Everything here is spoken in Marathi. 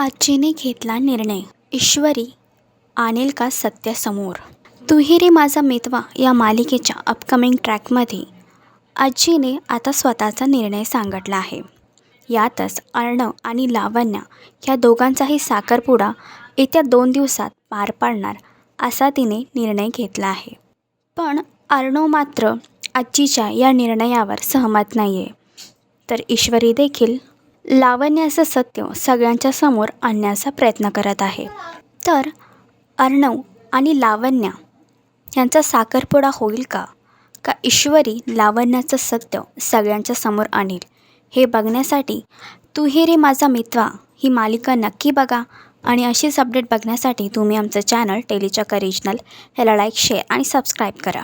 आजीने घेतला निर्णय. ईश्वरी आणेल का सत्यासमोर तुही रे माझा मितवा या मालिकेच्या अपकमिंग ट्रॅकमध्ये आजीने आता स्वतःचा निर्णय सांगितला आहे. यातच अर्णव आणि लावण्य ह्या दोघांचाही साखरपुडा येत्या दोन दिवसात पार पाडणार असा तिने निर्णय घेतला आहे. पण अर्णव मात्र आजीच्या या निर्णयावर सहमत नाही आहे तर ईश्वरी देखील लावण्याचं सत्य सगळ्यांच्या समोर आणण्याचा प्रयत्न करत आहे. तर अर्णव आणि लावण्या यांचा साखरपुडा होईल का? का ईश्वरी लावण्याचं सत्य सगळ्यांच्या समोर आणेल? हे बघण्यासाठी तू हे रे माझा मित्वा ही मालिका नक्की बघा आणि अशीच अपडेट बघण्यासाठी तुम्ही आमचं चॅनल टेलीचक्कर रिजनल ह्याला लाईक शेअर आणि सबस्क्राईब करा.